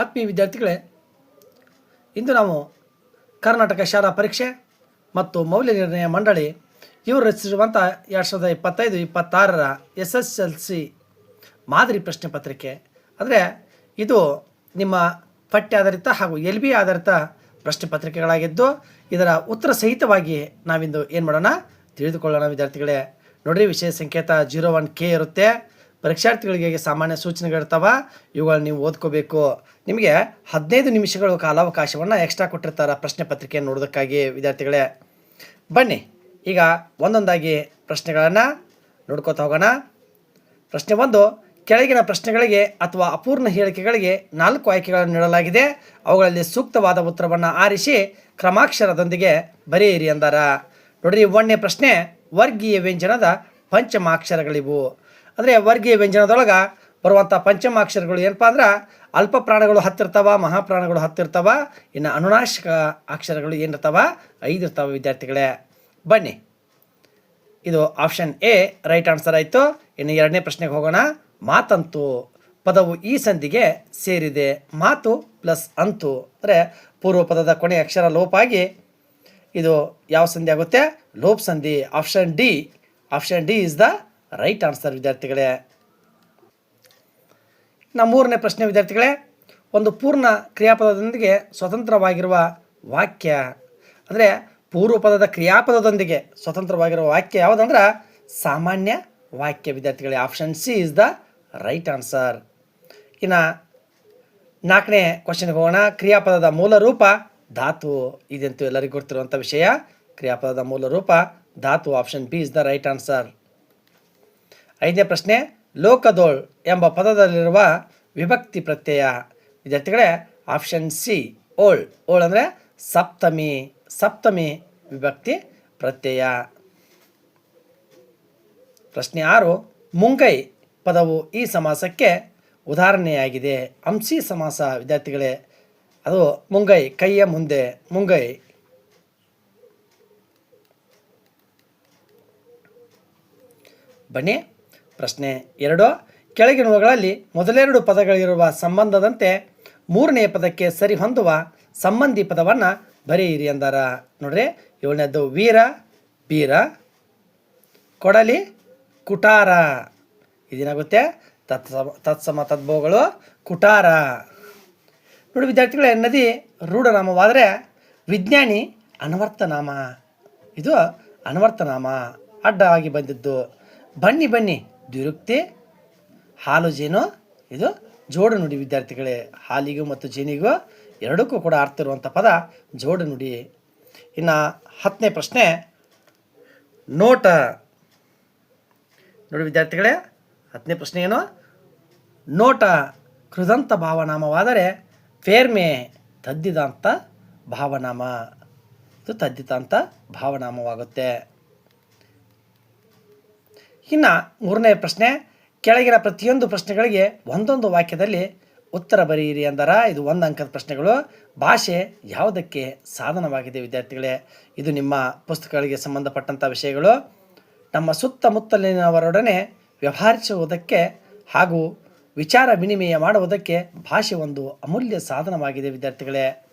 ಆತ್ಮೀಯ ವಿದ್ಯಾರ್ಥಿಗಳೇ, ಇಂದು ನಾವು ಕರ್ನಾಟಕ ಶಾಲಾ ಪರೀಕ್ಷೆ ಮತ್ತು ಮೌಲ್ಯ ನಿರ್ಣಯ ಮಂಡಳಿ ಇವರು ರಚಿಸಿರುವಂಥ ಎರಡು ಸಾವಿರದ ಇಪ್ಪತ್ತೈದು, ಇಪ್ಪತ್ತಾರರ ಎಸ್ ಎಸ್ ಎಲ್ ಸಿ ಮಾದರಿ ಪ್ರಶ್ನೆ ಪತ್ರಿಕೆ. ಅಂದರೆ ಇದು ನಿಮ್ಮ ಪಠ್ಯ ಆಧಾರಿತ ಹಾಗೂ ಎಲ್ ಬಿ ಆಧಾರಿತ ಪ್ರಶ್ನೆ ಪತ್ರಿಕೆಗಳಾಗಿದ್ದು, ಇದರ ಉತ್ತರ ಸಹಿತವಾಗಿ ನಾವಿಂದು ಏನು ಮಾಡೋಣ? ತಿಳಿದುಕೊಳ್ಳೋಣ ವಿದ್ಯಾರ್ಥಿಗಳೇ. ನೋಡಿರಿ ವಿಷಯ ಸಂಕೇತ ಜೀರೋ ಒನ್ ಕೆ ಇರುತ್ತೆ. ಪರೀಕ್ಷಾರ್ಥಿಗಳಿಗೆ ಸಾಮಾನ್ಯ ಸೂಚನೆಗಳಿರ್ತಾವ ಇವುಗಳನ್ನ ನೀವು ಓದ್ಕೋಬೇಕು. ನಿಮಗೆ ಹದಿನೈದು ನಿಮಿಷಗಳು ಕಾಲಾವಕಾಶವನ್ನು ಎಕ್ಸ್ಟ್ರಾ ಕೊಟ್ಟಿರ್ತಾರೆ ಪ್ರಶ್ನೆ ಪತ್ರಿಕೆಯನ್ನು ನೋಡೋದಕ್ಕಾಗಿ ವಿದ್ಯಾರ್ಥಿಗಳೇ. ಬನ್ನಿ, ಈಗ ಒಂದೊಂದಾಗಿ ಪ್ರಶ್ನೆಗಳನ್ನು ನೋಡ್ಕೋತಾ ಹೋಗೋಣ. ಪ್ರಶ್ನೆ ಒಂದು, ಕೆಳಗಿನ ಪ್ರಶ್ನೆಗಳಿಗೆ ಅಥವಾ ಅಪೂರ್ಣ ಹೇಳಿಕೆಗಳಿಗೆ ನಾಲ್ಕು ಆಯ್ಕೆಗಳನ್ನು ನೀಡಲಾಗಿದೆ. ಅವುಗಳಲ್ಲಿ ಸೂಕ್ತವಾದ ಉತ್ತರವನ್ನು ಆರಿಸಿ ಕ್ರಮಾಕ್ಷರದೊಂದಿಗೆ ಬರೆಯಿರಿ ಎಂದಾರ ನೋಡ್ರಿ, ಒಂದನೇ ಪ್ರಶ್ನೆ, ವರ್ಗೀಯ ವ್ಯಂಜನದ ಪಂಚಮಾಕ್ಷರಗಳಿವು. ಅಂದರೆ ವರ್ಗೀಯ ವ್ಯಂಜನದೊಳಗೆ ಬರುವಂಥ ಪಂಚಮಾಕ್ಷರಗಳು ಏನಪ್ಪ ಅಂದ್ರೆ ಅಲ್ಪ ಪ್ರಾಣಗಳು ಹತ್ತಿರ್ತಾವ ಮಹಾಪ್ರಾಣಗಳು ಹತ್ತಿರ್ತಾವ, ಇನ್ನು ಅನುನಾಶಕ ಅಕ್ಷರಗಳು ಏನಿರ್ತಾವ, ಐದು ಇರ್ತಾವ ವಿದ್ಯಾರ್ಥಿಗಳೇ. ಬನ್ನಿ. ಇದು ಆಪ್ಷನ್ ಎ ರೈಟ್ ಆನ್ಸರ್ ಆಯಿತು. ಇನ್ನು ಎರಡನೇ ಪ್ರಶ್ನೆಗೆ ಹೋಗೋಣ. ಮಾತಂತು. ಪದವು ಈ ಸಂಧಿಗೆ ಸೇರಿದೆ. ಮಾತು ಪ್ಲಸ್ ಅಂತು. ಅಂದರೆ ಪೂರ್ವ ಪದದ ಕೊನೆಯ ಅಕ್ಷರ ಲೋಪ ಆಗಿ ಇದು ಯಾವ ಸಂಧಿ ಆಗುತ್ತೆ? ಲೋಪ್ ಸಂಧಿ. Option D option D is the right answer, ವಿದ್ಯಾರ್ಥಿಗಳೇ. ನಮ್ಮ ಮೂರನೇ ಪ್ರಶ್ನೆ, ವಿದ್ಯಾರ್ಥಿಗಳೇ. ಒಂದು ಪೂರ್ಣ ಕ್ರಿಯಾಪದದೊಂದಿಗೆ ಸ್ವತಂತ್ರವಾಗಿರುವ ವಾಕ್ಯ, ಅಂದರೆ ಪೂರ್ವಪದದ ಕ್ರಿಯಾಪದದೊಂದಿಗೆ ಸ್ವತಂತ್ರವಾಗಿರುವ ವಾಕ್ಯ ಯಾವುದಂದ್ರೆ? ಸಾಮಾನ್ಯ ವಾಕ್ಯ, ವಿದ್ಯಾರ್ಥಿಗಳೇ. Option C is the right answer. ಇನ್ನು ನಾಲ್ಕನೇ ಕ್ವಶನ್ಗೆ ಹೋಗೋಣ. ಕ್ರಿಯಾಪದದ ಮೂಲ ರೂಪ ಧಾತು. ಇದಂತೂ ಎಲ್ಲರಿಗೂ ಗೊತ್ತಿರುವಂಥ ವಿಷಯ. ಕ್ರಿಯಾಪದದ ಮೂಲ ರೂಪ ಧಾತು. Option B is the right answer. ಐದನೇ ಪ್ರಶ್ನೆ, ಲೋಕದೋಳ್ ಎಂಬ ಪದದಲ್ಲಿರುವ ವಿಭಕ್ತಿ ಪ್ರತ್ಯಯ. ವಿದ್ಯಾರ್ಥಿಗಳೇ ಆಪ್ಷನ್ ಸಿ ಓಳ್. ಓಳ್ ಅಂದರೆ ಸಪ್ತಮಿ ಸಪ್ತಮಿ ವಿಭಕ್ತಿ ಪ್ರತ್ಯಯ. ಪ್ರಶ್ನೆ ಆರು, ಮುಂಗೈ ಪದವು ಈ ಸಮಾಸಕ್ಕೆ ಉದಾಹರಣೆಯಾಗಿದೆ. ಅಂಸಿ ಸಮಾಸ, ವಿದ್ಯಾರ್ಥಿಗಳೇ, ಅದು ಮುಂಗೈ, ಕೈಯ ಮುಂದೆ, ಮುಂಗೈ. ಬನ್ನಿ. ಪ್ರಶ್ನೆ ಎರಡು. ಕೆಳಗಿನವುಗಳಲ್ಲಿ ಮೊದಲೆರಡು ಪದಗಳಿರುವ ಸಂಬಂಧದಂತೆ ಮೂರನೆಯ ಪದಕ್ಕೆ ಸರಿ ಹೊಂದುವ ಸಂಬಂಧಿ ಪದವನ್ನು ಬರೆಯಿರಿ ಎಂದಾರ ನೋಡ್ರಿ ಏಳನೇದು ವೀರ, ಬೀರ, ಕೊಡಲಿ, ಕುಟಾರ. ಇದೇನಾಗುತ್ತೆ? ತತ್ಸಮ ತತ್ಸಮ ತದ್ಭೋಗಳು ಕುಟಾರ. ನೋಡಿ ವಿದ್ಯಾರ್ಥಿಗಳೇ, ನದಿ ರೂಢನಾಮವಾದರೆ ವಿಜ್ಞಾನಿ ಅನವರ್ತನಾಮ. ಇದು ಅನ್ವರ್ತನಾಮ. ಅಡ್ಡವಾಗಿ ಬಂದಿದ್ದು. ಬನ್ನಿ ಬನ್ನಿ. ದ್ವಿರುಕ್ತಿ ಹಾಲು ಜೇನು ಇದು ಜೋಡು ನುಡಿ ವಿದ್ಯಾರ್ಥಿಗಳೇ. ಹಾಲಿಗೂ ಮತ್ತು ಜೇನಿಗೂ ಎರಡಕ್ಕೂ ಕೂಡ ಅರ್ಥ ಇರುವಂಥ ಪದ ಜೋಡು ನುಡಿ ಇನ್ನು ಹತ್ತನೇ ಪ್ರಶ್ನೆ, ನೋಟ. ನೋಡಿ ವಿದ್ಯಾರ್ಥಿಗಳೇ, ಹತ್ತನೇ ಪ್ರಶ್ನೆ ಏನು? ನೋಟ ಕೃದಂತ ಭಾವನಾಮವಾದರೆ ಫೇರ್ಮೆ ತದ್ದಿದಂಥ ಭಾವನಾಮ. ಇದು ತದ್ದಿದಂಥ ಭಾವನಾಮವಾಗುತ್ತೆ. ಇನ್ನು ಮೂರನೇ ಪ್ರಶ್ನೆ, ಕೆಳಗಿನ ಪ್ರತಿಯೊಂದು ಪ್ರಶ್ನೆಗಳಿಗೆ ಒಂದೊಂದು ವಾಕ್ಯದಲ್ಲಿ ಉತ್ತರ ಬರೆಯಿರಿ ಅಂದರ. ಇದು ಒಂದು ಅಂಕದ ಪ್ರಶ್ನೆಗಳು. ಭಾಷೆ ಯಾವುದಕ್ಕೆ ಸಾಧನವಾಗಿದೆ ವಿದ್ಯಾರ್ಥಿಗಳೇ? ಇದು ನಿಮ್ಮ ಪುಸ್ತಕಗಳಿಗೆ ಸಂಬಂಧಪಟ್ಟಂಥ ವಿಷಯಗಳು. ನಮ್ಮ ಸುತ್ತಮುತ್ತಲಿನವರೊಡನೆ ವ್ಯವಹರಿಸುವುದಕ್ಕೆ ಹಾಗೂ ವಿಚಾರ ವಿನಿಮಯ ಮಾಡುವುದಕ್ಕೆ ಭಾಷೆ ಒಂದು ಅಮೂಲ್ಯ ಸಾಧನವಾಗಿದೆ ವಿದ್ಯಾರ್ಥಿಗಳೇ.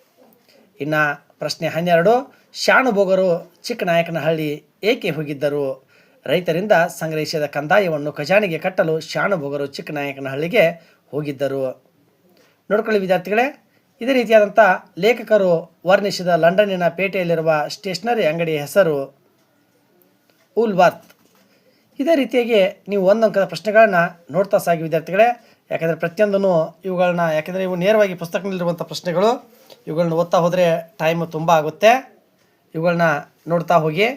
ಇನ್ನು ಪ್ರಶ್ನೆ ಹನ್ನೆರಡು, ಶಾಣುಭೋಗರು ಚಿಕ್ಕನಾಯಕನಹಳ್ಳಿ ಏಕೆ ಹೋಗಿದ್ದರು? ರೈತರಿಂದ ಸಂಗ್ರಹಿಸಿದ ಕಂದಾಯವನ್ನು ಖಜಾನೆಗೆ ಕಟ್ಟಲು ಶಾಣುಭೋಗರು ಚಿಕ್ಕನಾಯಕನಹಳ್ಳಿಗೆ ಹೋಗಿದ್ದರು. ನೋಡ್ಕೊಳ್ಳಿ ವಿದ್ಯಾರ್ಥಿಗಳೇ, ಇದೇ ರೀತಿಯಾದಂಥ ಲೇಖಕರು ವರ್ಣಿಸಿದ ಲಂಡನ್ನಿನ ಪೇಟೆಯಲ್ಲಿರುವ ಸ್ಟೇಷನರಿ ಅಂಗಡಿಯ ಹೆಸರು ಉಲ್ವರ್ತ್ ಇದೇ ರೀತಿಯಾಗಿ ನೀವು ಒಂದೊಂದು ಪ್ರಶ್ನೆಗಳನ್ನ ನೋಡ್ತಾ ಸಾಗಿ ವಿದ್ಯಾರ್ಥಿಗಳೇ, ಯಾಕೆಂದರೆ ಪ್ರತಿಯೊಂದನ್ನು ಇವುಗಳನ್ನ, ಯಾಕೆಂದರೆ ಇವು ನೇರವಾಗಿ ಪುಸ್ತಕದಲ್ಲಿರುವಂಥ ಪ್ರಶ್ನೆಗಳು, ಇವುಗಳನ್ನ ಓದ್ತಾ ಹೋದರೆ ಟೈಮ್ ತುಂಬ ಆಗುತ್ತೆ. ಇವುಗಳನ್ನ ನೋಡ್ತಾ ಹೋಗಿ.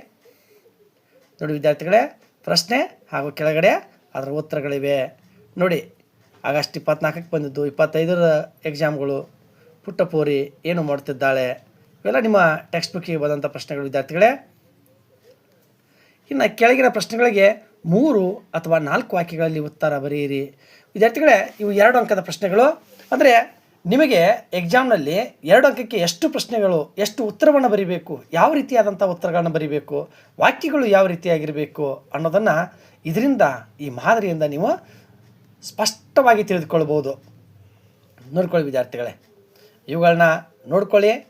ನೋಡಿ ವಿದ್ಯಾರ್ಥಿಗಳೇ, ಪ್ರಶ್ನೆ ಹಾಗೂ ಕೆಳಗಡೆ ಅದರ ಉತ್ತರಗಳಿವೆ. ನೋಡಿ, ಆಗಸ್ಟ್ ಇಪ್ಪತ್ನಾಲ್ಕಕ್ಕೆ ಬಂದಿದ್ದು, ಇಪ್ಪತ್ತೈದರ ಎಕ್ಸಾಮ್ಗಳು ಪುಟ್ಟಪೋರಿ ಏನು ಮಾಡ್ತಿದ್ದಾಳೆ ಇವೆಲ್ಲ ನಿಮ್ಮ ಟೆಕ್ಸ್ಟ್ ಬುಕ್ಕಿಗೆ ಬಂದಂಥ ಪ್ರಶ್ನೆಗಳು ವಿದ್ಯಾರ್ಥಿಗಳೇ. ಇನ್ನು ಕೆಳಗಿನ ಪ್ರಶ್ನೆಗಳಿಗೆ ಮೂರು ಅಥವಾ ನಾಲ್ಕು ವಾಕ್ಯಗಳಲ್ಲಿ ಉತ್ತರ ಬರೆಯಿರಿ. ವಿದ್ಯಾರ್ಥಿಗಳೇ, ಇವು ಎರಡು ಅಂಕದ ಪ್ರಶ್ನೆಗಳು. ಅಂದರೆ ನಿಮಗೆ ಎಕ್ಸಾಮ್ನಲ್ಲಿ ಎರಡು ಅಂಕಕ್ಕೆ ಎಷ್ಟು ಪ್ರಶ್ನೆಗಳು, ಎಷ್ಟು ಉತ್ತರವನ್ನು ಬರೀಬೇಕು, ಯಾವ ರೀತಿಯಾದಂಥ ಉತ್ತರಗಳನ್ನು ಬರೀಬೇಕು, ವಾಕ್ಯಗಳು ಯಾವ ರೀತಿಯಾಗಿರಬೇಕು ಅನ್ನೋದನ್ನು ಇದರಿಂದ, ಈ ಮಾದರಿಯಿಂದ ನೀವು ಸ್ಪಷ್ಟವಾಗಿ ತಿಳಿದುಕೊಳ್ಬೋದು. ನೋಡ್ಕೊಳ್ಳಿ ವಿದ್ಯಾರ್ಥಿಗಳೇ. ಇವುಗಳನ್ನ ನೋಡ್ಕೊಳ್ಳಿ.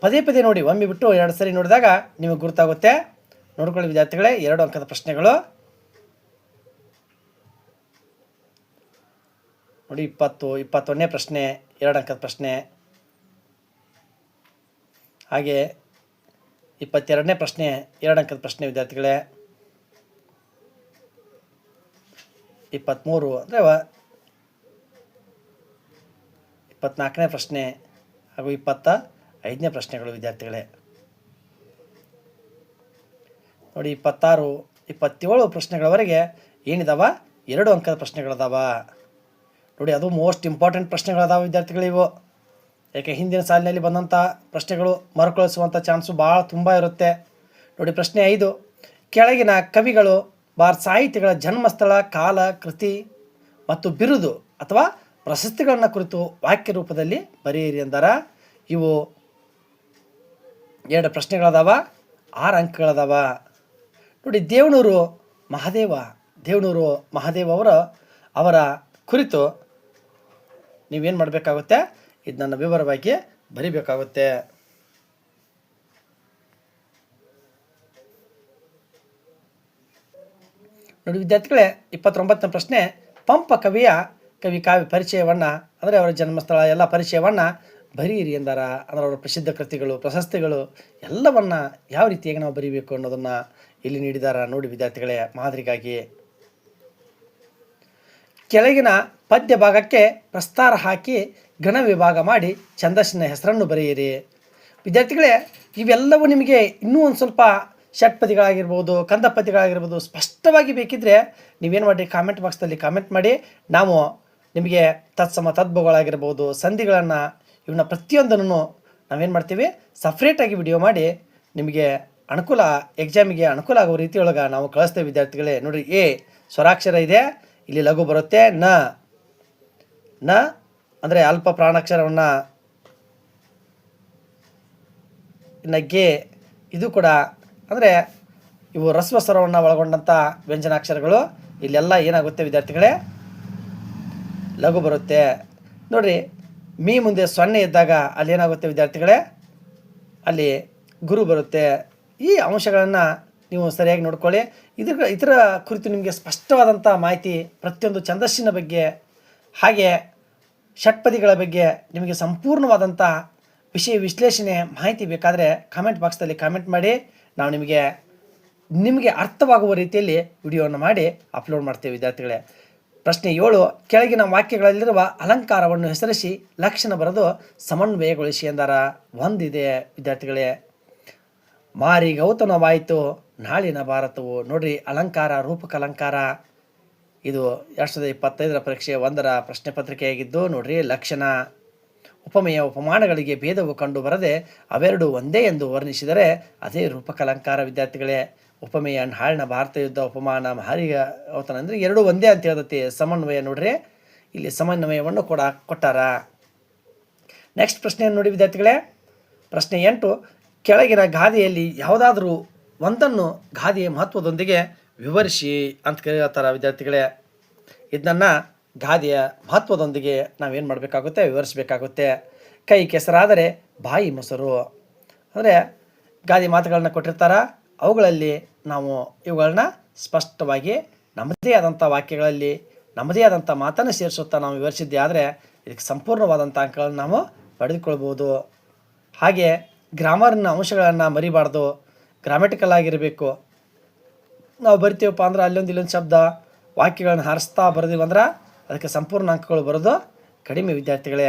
ಪದೇ ಪದೇ ನೋಡಿ, ಒಮ್ಮೆ ಬಿಟ್ಟು ಎರಡು ಸರಿ ನೋಡಿದಾಗ ನಿಮಗೆ ಗುರುತಾಗುತ್ತೆ. ನೋಡ್ಕೊಳ್ಳಿ ವಿದ್ಯಾರ್ಥಿಗಳೇ, ಎರಡು ಅಂಕದ ಪ್ರಶ್ನೆಗಳು. ನೋಡಿ, ಇಪ್ಪತ್ತು, ಇಪ್ಪತ್ತೊಂದನೇ ಪ್ರಶ್ನೆ ಎರಡು ಅಂಕದ ಪ್ರಶ್ನೆ. ಹಾಗೆ ಇಪ್ಪತ್ತೆರಡನೇ ಪ್ರಶ್ನೆ ಎರಡು ಅಂಕದ ಪ್ರಶ್ನೆ, ವಿದ್ಯಾರ್ಥಿಗಳೇ. ಇಪ್ಪತ್ತ್ಮೂರು ಅಂದರೆ ಇಪ್ಪತ್ನಾಲ್ಕನೇ ಪ್ರಶ್ನೆ ಹಾಗೂ ಇಪ್ಪತ್ತ ಐದನೇ ಪ್ರಶ್ನೆಗಳು, ವಿದ್ಯಾರ್ಥಿಗಳೇ. ನೋಡಿ, ಇಪ್ಪತ್ತಾರು, ಇಪ್ಪತ್ತೇಳು ಪ್ರಶ್ನೆಗಳವರೆಗೆ ಏನಿದಾವ? ಎರಡು ಅಂಕದ ಪ್ರಶ್ನೆಗಳದಾವ. ನೋಡಿ, ಅದು ಮೋಸ್ಟ್ ಇಂಪಾರ್ಟೆಂಟ್ ಪ್ರಶ್ನೆಗಳದಾವೆ ವಿದ್ಯಾರ್ಥಿಗಳಿವು ಯಾಕೆ ಹಿಂದಿನ ಸಾಲಿನಲ್ಲಿ ಬಂದಂಥ ಪ್ರಶ್ನೆಗಳು ಮರುಕಳಿಸುವಂಥ ಚಾನ್ಸು ಭಾಳ ತುಂಬ ಇರುತ್ತೆ. ನೋಡಿ, ಪ್ರಶ್ನೆ ಐದು, ಕೆಳಗಿನ ಕವಿಗಳು ಭಾರತ ಸಾಹಿತ್ಯಗಳ ಜನ್ಮಸ್ಥಳ, ಕಾಲ, ಕೃತಿ ಮತ್ತು ಬಿರುದು ಅಥವಾ ಪ್ರಶಸ್ತಿಗಳನ್ನ ಕುರಿತು ವಾಕ್ಯ ರೂಪದಲ್ಲಿ ಬರೆಯಿರಿ ಎಂದರ ಇವು ಎರಡು ಪ್ರಶ್ನೆಗಳದಾವ, ಆರು ಅಂಕಗಳದಾವ. ನೋಡಿ, ದೇವನೂರು ಮಹಾದೇವ ದೇವನೂರು ಮಹಾದೇವ ಅವರ ಅವರ ಕುರಿತು ನೀವೇನು ಮಾಡಬೇಕಾಗುತ್ತೆ? ಇದನ್ನ ವಿವರವಾಗಿ ಬರಿಬೇಕಾಗುತ್ತೆ. ನೋಡಿ ವಿದ್ಯಾರ್ಥಿಗಳೇ, ಇಪ್ಪತ್ತೊಂಬತ್ತನೇ ಪ್ರಶ್ನೆ. ಪಂಪ ಕವಿಯ ಕವಿ ಕಾವ್ಯ ಪರಿಚಯವನ್ನು, ಅಂದರೆ ಅವರ ಜನ್ಮಸ್ಥಳ, ಎಲ್ಲ ಪರಿಚಯವನ್ನು ಬರೀರಿ ಎಂದಾರ. ಅಂದರೆ ಅವರ ಪ್ರಸಿದ್ಧ ಕೃತಿಗಳು, ಪ್ರಶಸ್ತಿಗಳು, ಎಲ್ಲವನ್ನು ಯಾವ ರೀತಿಯಾಗಿ ನಾವು ಬರೀಬೇಕು ಅನ್ನೋದನ್ನು ಇಲ್ಲಿ ನೀಡಿದಾರ ನೋಡಿ ವಿದ್ಯಾರ್ಥಿಗಳೇ ಮಾದರಿಗಾಗಿ. ಕೆಳಗಿನ ಪದ್ಯ ಭಾಗಕ್ಕೆ ಪ್ರಸ್ತಾರ ಹಾಕಿ ಗಣ ವಿಭಾಗ ಮಾಡಿ ಛಂದಸ್ಸಿನ ಹೆಸರನ್ನು ಬರೆಯಿರಿ. ವಿದ್ಯಾರ್ಥಿಗಳೇ, ಇವೆಲ್ಲವೂ ನಿಮಗೆ ಇನ್ನೂ ಒಂದು ಸ್ವಲ್ಪ ಷಟ್ಪದಿಗಳಾಗಿರ್ಬೋದು ಕಂದಪದಿಗಳಾಗಿರ್ಬೋದು ಸ್ಪಷ್ಟವಾಗಿ ಬೇಕಿದ್ದರೆ ನೀವೇನು ಮಾಡಿ ಕಾಮೆಂಟ್ ಬಾಕ್ಸ್ನಲ್ಲಿ ಕಾಮೆಂಟ್ ಮಾಡಿ. ನಾವು ನಿಮಗೆ ತತ್ಸಮ ತದ್ಭುಗಳಾಗಿರ್ಬೋದು, ಸಂಧಿಗಳನ್ನು ಇವನ್ನ ಪ್ರತಿಯೊಂದನ್ನು ನಾವೇನು ಮಾಡ್ತೀವಿ ಸಪ್ರೇಟಾಗಿ ವಿಡಿಯೋ ಮಾಡಿ ನಿಮಗೆ ಅನುಕೂಲ ಎಕ್ಸಾಮಿಗೆ ಅನುಕೂಲ ಆಗೋ ರೀತಿಯೊಳಗೆ ನಾವು ಕಳಿಸ್ತೇವೆ ವಿದ್ಯಾರ್ಥಿಗಳೇ. ನೋಡಿರಿ ಎ ಸ್ವರಾಕ್ಷರ ಇದೆ, ಇಲ್ಲಿ ಲಘು ಬರುತ್ತೆ, ನ. ನ, ಅಂದರೆ ಅಲ್ಪ ಪ್ರಾಣಾಕ್ಷರವನ್ನು ನಗ್ಗೆ ಇದು ಕೂಡ, ಅಂದರೆ ಇವು ರಸ್ವ ಸ್ವರವನ್ನು ಒಳಗೊಂಡಂಥ ವ್ಯಂಜನಾಕ್ಷರಗಳು. ಇಲ್ಲೆಲ್ಲ ಏನಾಗುತ್ತೆ ವಿದ್ಯಾರ್ಥಿಗಳೇ? ಲಘು ಬರುತ್ತೆ. ನೋಡಿರಿ, ಮೀ ಮುಂದೆ ಸೊನ್ನೆ ಇದ್ದಾಗ ಅಲ್ಲಿ ಏನಾಗುತ್ತೆ ವಿದ್ಯಾರ್ಥಿಗಳೇ? ಅಲ್ಲಿ ಗುರು ಬರುತ್ತೆ. ಈ ಅಂಶಗಳನ್ನು ನೀವು ಸರಿಯಾಗಿ ನೋಡ್ಕೊಳ್ಳಿ. ಇದ್ರ ಇದರ ಕುರಿತು ನಿಮಗೆ ಸ್ಪಷ್ಟವಾದಂಥ ಮಾಹಿತಿ ಪ್ರತಿಯೊಂದು ಛಂದಸ್ಸಿನ ಬಗ್ಗೆ ಹಾಗೆ ಷಟ್ಪದಿಗಳ ಬಗ್ಗೆ ನಿಮಗೆ ಸಂಪೂರ್ಣವಾದಂಥ ವಿಷಯ ವಿಶ್ಲೇಷಣೆ ಮಾಹಿತಿ ಬೇಕಾದರೆ ಕಾಮೆಂಟ್ ಬಾಕ್ಸ್ದಲ್ಲಿ ಕಾಮೆಂಟ್ ಮಾಡಿ. ನಾವು ನಿಮಗೆ ನಿಮಗೆ ಅರ್ಥವಾಗುವ ರೀತಿಯಲ್ಲಿ ವಿಡಿಯೋವನ್ನು ಮಾಡಿ ಅಪ್ಲೋಡ್ ಮಾಡ್ತೇವೆ ವಿದ್ಯಾರ್ಥಿಗಳೇ. ಪ್ರಶ್ನೆ ಏಳು, ಕೆಳಗಿನ ವಾಕ್ಯಗಳಲ್ಲಿರುವ ಅಲಂಕಾರವನ್ನು ಹೆಸರಿಸಿ ಲಕ್ಷಣ ಬರೆದು ಸಮನ್ವಯಗೊಳಿಸಿ ಎಂದರ ಒಂದಿದೆ ವಿದ್ಯಾರ್ಥಿಗಳೇ. ಮಾರಿ ಗೌತಮವಾಯಿತು, ನಾಳಿನ ಭಾರತವು. ನೋಡ್ರಿ, ಅಲಂಕಾರ, ರೂಪಕ ಅಲಂಕಾರ. ಇದು ಎರಡು ಸಾವಿರದ ಇಪ್ಪತ್ತೈದರ ಪರೀಕ್ಷೆ ಒಂದರ ಪ್ರಶ್ನೆ ಪತ್ರಿಕೆಯಾಗಿದ್ದು, ನೋಡ್ರಿ, ಲಕ್ಷಣ. ಉಪಮೆಯ ಉಪಮಾನಗಳಿಗೆ ಭೇದವು ಕಂಡು ಬರದೆ ಅವೆರಡು ಒಂದೇ ಎಂದು ವರ್ಣಿಸಿದರೆ ಅದೇ ರೂಪಕಲಂಕಾರ, ವಿದ್ಯಾರ್ಥಿಗಳೇ. ಉಪಮೆಯ ಹಾಳಿನ ಭಾರತ ಯುದ್ಧ ಉಪಮಾನ ಮಹಾರಿಗ ಅವತನ ಅಂದರೆ ಎರಡು ಒಂದೇ ಅಂತ ಹೇಳ್ತತಿ ಸಮನ್ವಯ, ನೋಡ್ರಿ. ಇಲ್ಲಿ ಸಮನ್ವಯವನ್ನು ಕೂಡ ಕೊಟ್ಟಾರ. ನೆಕ್ಸ್ಟ್ ಪ್ರಶ್ನೆಯನ್ನು ನೋಡಿ ವಿದ್ಯಾರ್ಥಿಗಳೇ. ಪ್ರಶ್ನೆ ಎಂಟು, ಕೆಳಗಿನ ಗಾದೆಯಲ್ಲಿ ಯಾವುದಾದರೂ ಒಂದನ್ನು ಗಾದೆಯ ಮಹತ್ವದೊಂದಿಗೆ ವಿವರಿಸಿ ಅಂತ ಕೇಳ್ತಾರ ವಿದ್ಯಾರ್ಥಿಗಳೇ ಇದನ್ನು ಗಾದೆಯ ಮಹತ್ವದೊಂದಿಗೆ ನಾವೇನು ಮಾಡಬೇಕಾಗುತ್ತೆ, ವಿವರಿಸಬೇಕಾಗುತ್ತೆ. ಕೈ ಕೆಸರಾದರೆ ಬಾಯಿ ಮೊಸರು. ಅಂದರೆ ಗಾದೆ ಮಾತುಗಳನ್ನ ಕೊಟ್ಟಿರ್ತಾರ, ಅವುಗಳಲ್ಲಿ ನಾವು ಇವುಗಳನ್ನ ಸ್ಪಷ್ಟವಾಗಿ ನಮ್ಮದೇ ಆದಂಥ ವಾಕ್ಯಗಳಲ್ಲಿ, ನಮ್ಮದೇ ಆದಂಥ ಮಾತನ್ನು ಸೇರಿಸುತ್ತಾ ನಾವು ವಿವರಿಸಿದ್ದೆ ಆದರೆ ಇದಕ್ಕೆ ಸಂಪೂರ್ಣವಾದಂಥ ಅಂಕಗಳನ್ನು ನಾವು ಪಡೆದುಕೊಳ್ಬೋದು. ಹಾಗೆ ಗ್ರಾಮರ್ನ ಅಂಶಗಳನ್ನು ಮರಿಬಾರ್ದು. ಗ್ರಾಮೆಟಿಕಲ್ ಆಗಿರಬೇಕು. ನಾವು ಬರಿತೀವಪ್ಪ ಅಂದ್ರೆ ಅಲ್ಲೊಂದು ಇಲ್ಲೊಂದು ಶಬ್ದ, ವಾಕ್ಯಗಳನ್ನು ಹಾರಿಸ್ತಾ ಬರೆದಿವಿ ಅಂದ್ರೆ ಅದಕ್ಕೆ ಸಂಪೂರ್ಣ ಅಂಕಗಳು ಬರೋದು ಕಡಿಮೆ ವಿದ್ಯಾರ್ಥಿಗಳೇ.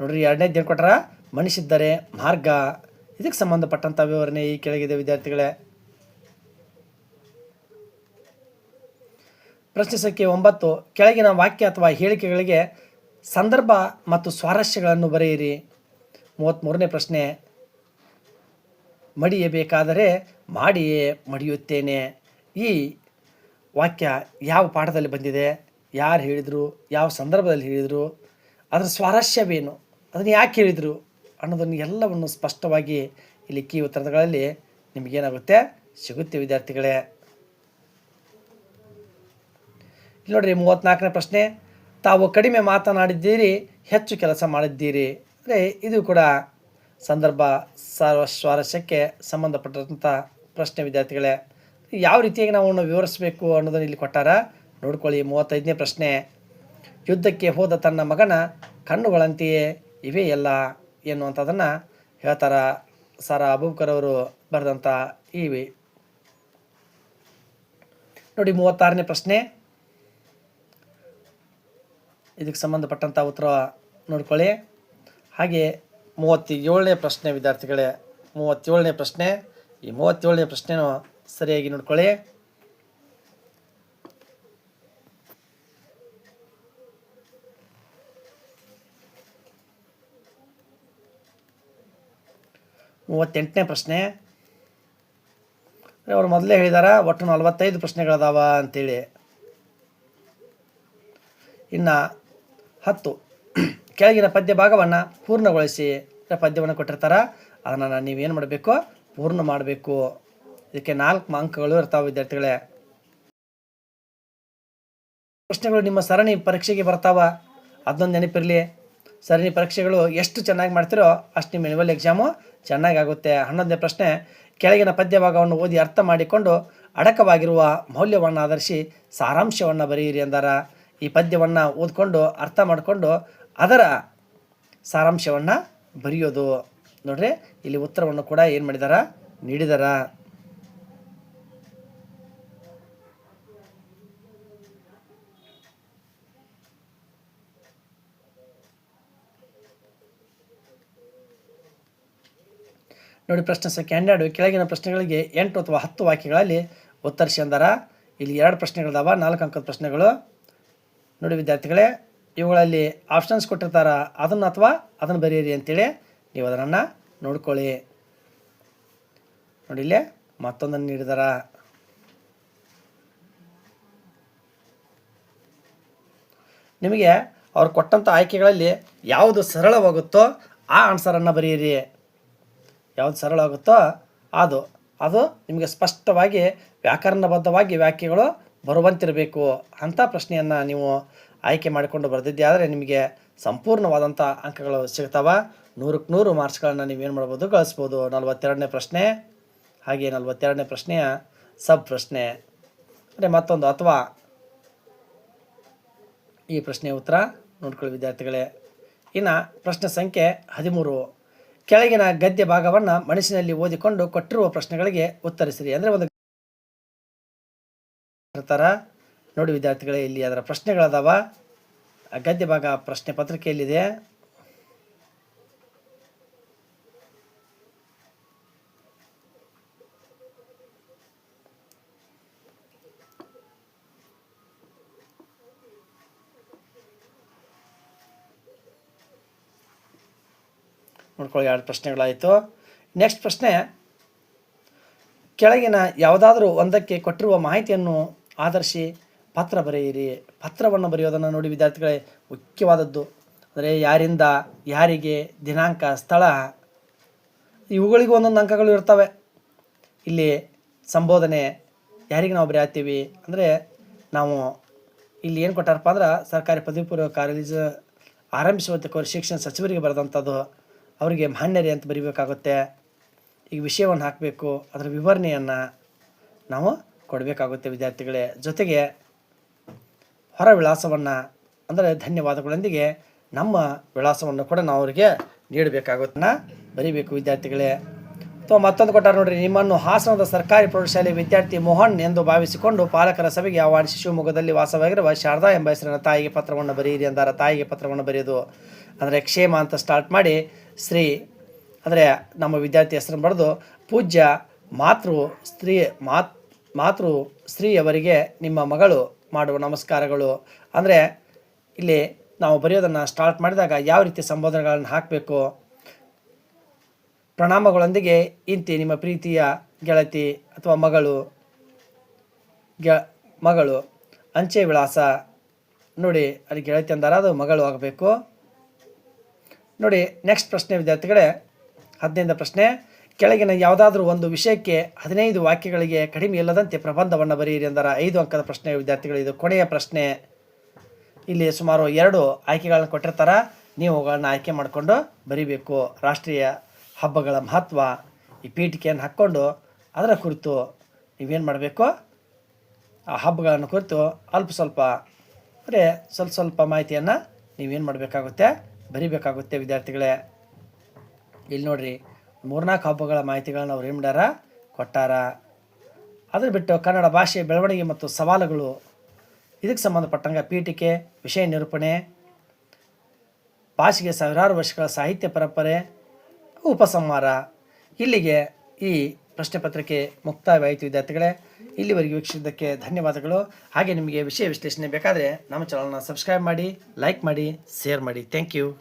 ನೋಡ್ರಿ, ಎರಡನೇ ದಿನ ಕೊಟ್ರ ಮನುಷ್ಯಿದ್ದರೆ ಮಾರ್ಗ. ಇದಕ್ಕೆ ಸಂಬಂಧಪಟ್ಟಂಥ ವಿವರಣೆ ಈ ಕೆಳಗಿದೆ ವಿದ್ಯಾರ್ಥಿಗಳೇ. ಪ್ರಶ್ನೆ ಸಂಖ್ಯೆ ಒಂಬತ್ತು, ಕೆಳಗಿನ ವಾಕ್ಯ ಅಥವಾ ಹೇಳಿಕೆಗಳಿಗೆ ಸಂದರ್ಭ ಮತ್ತು ಸ್ವಾರಸ್ಯಗಳನ್ನು ಬರೆಯಿರಿ. ಮೂವತ್ತ್ಮೂರನೇ ಪ್ರಶ್ನೆ ಮಡಿಯಬೇಕಾದರೆ ಮಾಡಿಯೇ ಮಡಿಯುತ್ತೇನೆ. ಈ ವಾಕ್ಯ ಯಾವ ಪಾಠದಲ್ಲಿ ಬಂದಿದೆ? ಯಾರು ಹೇಳಿದರು? ಯಾವ ಸಂದರ್ಭದಲ್ಲಿ ಹೇಳಿದರು? ಅದರ ಸ್ವಾರಸ್ಯವೇನು? ಅದನ್ನು ಯಾಕೆ ಹೇಳಿದರು? ಅನ್ನೋದನ್ನು ಎಲ್ಲವನ್ನು ಸ್ಪಷ್ಟವಾಗಿ ಇಲ್ಲಿ ಕೀ ಉತ್ತರಗಳಲ್ಲಿ ನಿಮಗೇನಾಗುತ್ತೆ? ಸಿಗುತ್ತೆ ವಿದ್ಯಾರ್ಥಿಗಳೇ. ಇಲ್ಲಿ ನೋಡ್ರಿ ಮೂವತ್ತ್ನಾಲ್ಕನೇ ಪ್ರಶ್ನೆ. ತಾವು ಕಡಿಮೆ ಮಾತನಾಡಿದ್ದೀರಿ, ಹೆಚ್ಚು ಕೆಲಸ ಮಾಡಿದ್ದೀರಿ. ಅಂದರೆ ಇದು ಕೂಡ ಸಂದರ್ಭ ಸಾರ್ವ ಸ್ವಾರಸ್ಯಕ್ಕೆ ಸಂಬಂಧಪಟ್ಟಂಥ ಪ್ರಶ್ನೆ ವಿದ್ಯಾರ್ಥಿಗಳೇ, ಯಾವ ರೀತಿಯಾಗಿ ನಾವು ವಿವರಿಸಬೇಕು ಅನ್ನೋದನ್ನು ಇಲ್ಲಿ ಕೊಟ್ಟಾರ? ನೋಡ್ಕೊಳ್ಳಿ, ಮೂವತ್ತೈದನೇ ಪ್ರಶ್ನೆ. ಯುದ್ಧಕ್ಕೆ ಹೋದ ತನ್ನ ಮಗನ ಕಣ್ಣುಗಳಂತೆಯೇ ಇವೇ ಎಲ್ಲ ಎನ್ನುವಂಥದ್ದನ್ನು ಹೇಳ್ತಾರ ಸಾರಾ ಅಬೂಬ್ಕರ್ ಅವರು ಬರೆದಂಥ ಇವಿ ನೋಡಿ, ಮೂವತ್ತಾರನೇ ಪ್ರಶ್ನೆ. ಇದಕ್ಕೆ ಸಂಬಂಧಪಟ್ಟಂಥ ಉತ್ತರ ನೋಡ್ಕೊಳ್ಳಿ. ಹಾಗೆ ಮೂವತ್ತೇಳನೇ ಪ್ರಶ್ನೆ, ವಿದ್ಯಾರ್ಥಿಗಳೇ. ಮೂವತ್ತೇಳನೇ ಪ್ರಶ್ನೆ. ಈ ಮೂವತ್ತೇಳನೇ ಪ್ರಶ್ನೆನೂ ಸರಿಯಾಗಿ ನೋಡ್ಕೊಳ್ಳಿ. ಮೂವತ್ತೆಂಟನೇ ಪ್ರಶ್ನೆ. ಅವ್ರು ಮೊದಲೇ ಹೇಳಿದಾರ, ಒಟ್ಟು ನಲವತ್ತೈದು ಪ್ರಶ್ನೆಗಳದಾವ ಅಂತೇಳಿ. ಇನ್ನು ಹತ್ತು. ಕೆಳಗಿನ ಪದ್ಯ ಭಾಗವನ್ನು ಪೂರ್ಣಗೊಳಿಸಿ ಪದ್ಯವನ್ನು ಕೊಟ್ಟಿರ್ತಾರೆ. ಅದನ್ನು ನೀವೇನು ಮಾಡಬೇಕು? ಪೂರ್ಣ ಮಾಡಬೇಕು. ಇದಕ್ಕೆ ನಾಲ್ಕು ಅಂಕಗಳು ಇರ್ತಾವೆ ವಿದ್ಯಾರ್ಥಿಗಳೇ. ಪ್ರಶ್ನೆಗಳು ನಿಮ್ಮ ಸರಣಿ ಪರೀಕ್ಷೆಗೆ ಬರ್ತಾವ. ಅದೊಂದು ನೆನಪಿರಲಿ. ಸರಣಿ ಪರೀಕ್ಷೆಗಳು ಎಷ್ಟು ಚೆನ್ನಾಗಿ ಮಾಡ್ತೀರೋ ಅಷ್ಟು ನಿಮ್ಮ ಎನ್ಯುವಲ್ ಎಕ್ಸಾಮು ಚೆನ್ನಾಗಿ ಆಗುತ್ತೆ ಹನ್ನೊಂದನೇ ಪ್ರಶ್ನೆ, ಕೆಳಗಿನ ಪದ್ಯ ಭಾಗವನ್ನು ಓದಿ ಅರ್ಥ ಮಾಡಿಕೊಂಡು ಅಡಕವಾಗಿರುವ ಮೌಲ್ಯವನ್ನು ಆಧರಿಸಿ ಸಾರಾಂಶವನ್ನು ಬರೆಯಿರಿ ಅಂದಾರ. ಈ ಪದ್ಯವನ್ನು ಓದ್ಕೊಂಡು ಅರ್ಥ ಮಾಡಿಕೊಂಡು ಅದರ ಸಾರಾಂಶವನ್ನು ಬರೆಯೋದು. ನೋಡ್ರಿ, ಇಲ್ಲಿ ಉತ್ತರವನ್ನು ಕೂಡ ಏನು ಮಾಡಿದಾರ? ನೀಡಿದಾರ. ನೋಡಿ, ಪ್ರಶ್ನೆ ಸಂಖ್ಯೆ ಹನ್ನೆರಡು. ಕೆಳಗಿನ ಪ್ರಶ್ನೆಗಳಿಗೆ ಎಂಟು ಅಥವಾ ಹತ್ತು ವಾಕ್ಯಗಳಲ್ಲಿ ಉತ್ತರಿಸಿ ಅಂದಾರ. ಇಲ್ಲಿ ಎರಡು ಪ್ರಶ್ನೆಗಳಿದಾವ, ನಾಲ್ಕು ಅಂಕದ ಪ್ರಶ್ನೆಗಳು. ನೋಡಿ, ವಿದ್ಯಾರ್ಥಿಗಳೇ ಇವುಗಳಲ್ಲಿ ಆಪ್ಷನ್ಸ್ ಕೊಟ್ಟಿರ್ತಾರ, ಅದನ್ನು ಅಥವಾ ಅದನ್ನು ಬರೆಯಿರಿ ಅಂತೇಳಿ ನೀವು ಅದನ್ನು ನೋಡ್ಕೊಳ್ಳಿ. ನೋಡಿ ಇಲ್ಲೇ ಮತ್ತೊಂದನ್ನು ನೀಡಿದಾರ. ನಿಮಗೆ ಅವ್ರು ಕೊಟ್ಟಂಥ ಆಯ್ಕೆಗಳಲ್ಲಿ ಯಾವುದು ಸರಳವಾಗುತ್ತೋ ಆ ಆನ್ಸರನ್ನು ಬರೆಯಿರಿ ಯಾವುದು ಸರಳವಾಗುತ್ತೋ ಅದು ಅದು ನಿಮಗೆ ಸ್ಪಷ್ಟವಾಗಿ ವ್ಯಾಕರಣಬದ್ಧವಾಗಿ ವ್ಯಾಖ್ಯೆಗಳು ಬರುವಂತಿರಬೇಕು ಅಂಥ ಪ್ರಶ್ನೆಯನ್ನು ನೀವು ಆಯ್ಕೆ ಮಾಡಿಕೊಂಡು ಬರೆದಿದ್ದೆ. ಆದರೆ ನಿಮಗೆ ಸಂಪೂರ್ಣವಾದಂಥ ಅಂಕಗಳು ಸಿಗ್ತಾವೆ. ನೂರಕ್ಕೆ ನೂರು ಮಾರ್ಕ್ಸ್ಗಳನ್ನು ನೀವೇನು ಮಾಡ್ಬೋದು ಕಳಿಸ್ಬೋದು. ನಲವತ್ತೆರಡನೇ ಪ್ರಶ್ನೆ, ಹಾಗೆ ನಲವತ್ತೆರಡನೇ ಪ್ರಶ್ನೆಯ ಸಬ್ ಪ್ರಶ್ನೆ. ಅಂದರೆ ಮತ್ತೊಂದು ಅಥವಾ ಈ ಪ್ರಶ್ನೆಯ ಉತ್ತರ ನೋಡ್ಕೊಳ್ಳಿ ವಿದ್ಯಾರ್ಥಿಗಳೇ. ಇನ್ನು ಪ್ರಶ್ನೆ ಸಂಖ್ಯೆ ಹದಿಮೂರು. ಕೆಳಗಿನ ಗದ್ಯ ಭಾಗವನ್ನು ಮನಸ್ಸಿನಲ್ಲಿ ಓದಿಕೊಂಡು ಕೊಟ್ಟಿರುವ ಪ್ರಶ್ನೆಗಳಿಗೆ ಉತ್ತರಿಸಿರಿ. ಅಂದರೆ ಒಂದು ನೋಡಿ ವಿದ್ಯಾರ್ಥಿಗಳೇ, ಇಲ್ಲಿ ಅದರ ಪ್ರಶ್ನೆಗಳದಾವ. ಗದ್ಯ ಭಾಗ ಪ್ರಶ್ನೆ ಪತ್ರಿಕೆಯಲ್ಲಿದೆ. ನೋಡ್ಕೊಳ್ಳಿ ಎರಡು ಪ್ರಶ್ನೆಗಳಾಯಿತು. ನೆಕ್ಸ್ಟ್ ಪ್ರಶ್ನೆ, ಕೆಳಗಿನ ಯಾವುದಾದ್ರೂ ಒಂದಕ್ಕೆ ಕೊಟ್ಟಿರುವ ಮಾಹಿತಿಯನ್ನು ಆಧರಿಸಿ ಪತ್ರ ಬರೆಯಿರಿ, ಪತ್ರವನ್ನು ಬರೆಯೋದನ್ನು ನೋಡಿ ವಿದ್ಯಾರ್ಥಿಗಳೇ ಮುಖ್ಯವಾದದ್ದು. ಅಂದರೆ ಯಾರಿಂದ, ಯಾರಿಗೆ, ದಿನಾಂಕ, ಸ್ಥಳ, ಇವುಗಳಿಗೂ ಒಂದೊಂದು ಅಂಕಗಳು ಇರ್ತವೆ. ಇಲ್ಲಿ ಸಂಬೋಧನೆ, ಯಾರಿಗೆ ನಾವು ಬರೆಯತ್ತೀವಿ? ಅಂದರೆ ನಾವು ಇಲ್ಲಿ ಏನು ಕೊಟ್ಟಾರಪ್ಪ ಅಂದ್ರೆ ಸರ್ಕಾರಿ ಪದವಿ ಪೂರ್ವ ಕಾಲೇಜ್ ಆರಂಭಿಸುವಂಥ ಶಿಕ್ಷಣ ಸಚಿವರಿಗೆ ಬರೆದಂಥದ್ದು. ಅವರಿಗೆ ಮಾನ್ಯರಿ ಅಂತ ಬರಿಬೇಕಾಗುತ್ತೆ. ಈಗ ವಿಷಯವನ್ನು ಹಾಕಬೇಕು, ಅದರ ವಿವರಣೆಯನ್ನು ನಾವು ಕೊಡಬೇಕಾಗುತ್ತೆ ವಿದ್ಯಾರ್ಥಿಗಳೇ. ಜೊತೆಗೆ ಹೊರ ವಿಳಾಸವನ್ನು ಅಂದರೆ ಧನ್ಯವಾದಗಳೊಂದಿಗೆ ನಮ್ಮ ವಿಳಾಸವನ್ನು ಕೂಡ ನಾವು ಅವರಿಗೆ ನೀಡಬೇಕಾಗುತ್ತೆ ಬರೀಬೇಕು ವಿದ್ಯಾರ್ಥಿಗಳೇ. ಅಥವಾ ಮತ್ತೊಂದು ಕೊಟ್ಟಾರೆ ನೋಡಿರಿ, ನಿಮ್ಮನ್ನು ಹಾಸನದ ಸರ್ಕಾರಿ ಪ್ರೌಢಶಾಲೆ ವಿದ್ಯಾರ್ಥಿ ಮೋಹನ್ ಎಂದು ಭಾವಿಸಿಕೊಂಡು ಪಾಲಕರ ಸಭೆಗೆ ಆಹ್ವಾನಿಸಿ ಶಿವಮೊಗ್ಗದಲ್ಲಿ ವಾಸವಾಗಿರುವ ಶಾರದಾ ಎಂಬ ಹೆಸರಿನ ತಾಯಿಗೆ ಪತ್ರವನ್ನು ಬರೆಯಿರಿ ಎಂದಾರ ತಾಯಿಗೆ ಪತ್ರವನ್ನು ಬರೆಯೋದು ಅಂದರೆ ಕ್ಷೇಮ ಅಂತ ಸ್ಟಾರ್ಟ್ ಮಾಡಿ ಶ್ರೀ, ಅಂದರೆ ನಮ್ಮ ವಿದ್ಯಾರ್ಥಿ ಹೆಸರನ್ನು ಬರೆದು ಪೂಜ್ಯ ಮಾತೃ ಸ್ತ್ರೀ ಮಾತ್, ಮಾತೃ ಸ್ತ್ರೀಯವರಿಗೆ ನಿಮ್ಮ ಮಗಳು ಮಾಡುವ ನಮಸ್ಕಾರಗಳು. ಅಂದರೆ ಇಲ್ಲಿ ನಾವು ಬರೆಯೋದನ್ನು ಸ್ಟಾರ್ಟ್ ಮಾಡಿದಾಗ ಯಾವ ರೀತಿ ಸಂಬೋಧನೆಗಳನ್ನು ಹಾಕಬೇಕು? ಪ್ರಣಾಮಗಳೊಂದಿಗೆ ಇಂತಿ ನಿಮ್ಮ ಪ್ರೀತಿಯ ಗೆಳತಿ ಅಥವಾ ಮಗಳು, ಗೆ, ಮಗಳು, ಅಂಚೆ ವಿಳಾಸ. ನೋಡಿ, ಅಲ್ಲಿ ಗೆಳತಿ ಅಂದಾರ ಅದು ಮಗಳು ಆಗಬೇಕು. ನೋಡಿ ನೆಕ್ಸ್ಟ್ ಪ್ರಶ್ನೆ ವಿದ್ಯಾರ್ಥಿಗಳೇ ಹದಿನೈದು ಪ್ರಶ್ನೆ. ಕೆಳಗಿನ ಯಾವುದಾದ್ರೂ ಒಂದು ವಿಷಯಕ್ಕೆ ಹದಿನೈದು ವಾಕ್ಯಗಳಿಗೆ ಕಡಿಮೆ ಇಲ್ಲದಂತೆ ಪ್ರಬಂಧವನ್ನು ಬರೆಯಿರಿ ಎಂದರ ಐದು ಅಂಕದ ಪ್ರಶ್ನೆ ವಿದ್ಯಾರ್ಥಿಗಳು. ಇದು ಕೊನೆಯ ಪ್ರಶ್ನೆ. ಇಲ್ಲಿ ಸುಮಾರು ಎರಡು ಆಯ್ಕೆಗಳನ್ನು ಕೊಟ್ಟಿರ್ತಾರೆ. ನೀವು ಅವುಗಳನ್ನ ಆಯ್ಕೆ ಮಾಡಿಕೊಂಡು ಬರೀಬೇಕು. ರಾಷ್ಟ್ರೀಯ ಹಬ್ಬಗಳ ಮಹತ್ವ, ಈ ಪೀಠಿಕೆಯನ್ನು ಹಾಕ್ಕೊಂಡು ಅದರ ಕುರಿತು ನೀವೇನು ಮಾಡಬೇಕು? ಆ ಹಬ್ಬಗಳನ್ನು ಕುರಿತು ಅಲ್ಪ ಸ್ವಲ್ಪ ಅಂದರೆ ಸ್ವಲ್ಪ ಸ್ವಲ್ಪ ಮಾಹಿತಿಯನ್ನು ನೀವೇನು ಮಾಡಬೇಕಾಗುತ್ತೆ? ಬರಿಬೇಕಾಗುತ್ತೆ ವಿದ್ಯಾರ್ಥಿಗಳೇ. ಇಲ್ಲಿ ನೋಡ್ರಿ. ಮೂರ್ನಾಲ್ಕು ಹಬ್ಬಗಳ ಮಾಹಿತಿಗಳನ್ನು ಅವರು ಏನು ಕೊಟ್ಟಾರ. ಅದ್ರ ಬಿಟ್ಟು ಕನ್ನಡ ಭಾಷೆ ಬೆಳವಣಿಗೆ ಮತ್ತು ಸವಾಲುಗಳು ಇದಕ್ಕೆ ಸಂಬಂಧಪಟ್ಟಂಗೆ ಪೀಠಿಕೆ, ವಿಷಯ ನಿರೂಪಣೆ, ಭಾಷೆಗೆ ಸಾವಿರಾರು ವರ್ಷಗಳ ಸಾಹಿತ್ಯ ಪರಂಪರೆ, ಉಪಸಂಹಾರ. ಇಲ್ಲಿಗೆ ಈ ಪ್ರಶ್ನೆ ಪತ್ರಿಕೆ ಮುಕ್ತಾಯವಾಯಿತು, ವಿದ್ಯಾರ್ಥಿಗಳೇ. ಇಲ್ಲಿವರೆಗೆ ವೀಕ್ಷಿಸಿದ್ದಕ್ಕೆ ಧನ್ಯವಾದಗಳು. ಹಾಗೆ ನಿಮಗೆ ವಿಷಯ ವಿಶ್ಲೇಷಣೆ ಬೇಕಾದರೆ ನಮ್ಮ ಚಾನಲ್ನ ಸಬ್ಸ್ಕ್ರೈಬ್ ಮಾಡಿ ಲೈಕ್ ಮಾಡಿ ಶೇರ್ ಮಾಡಿ. Thank you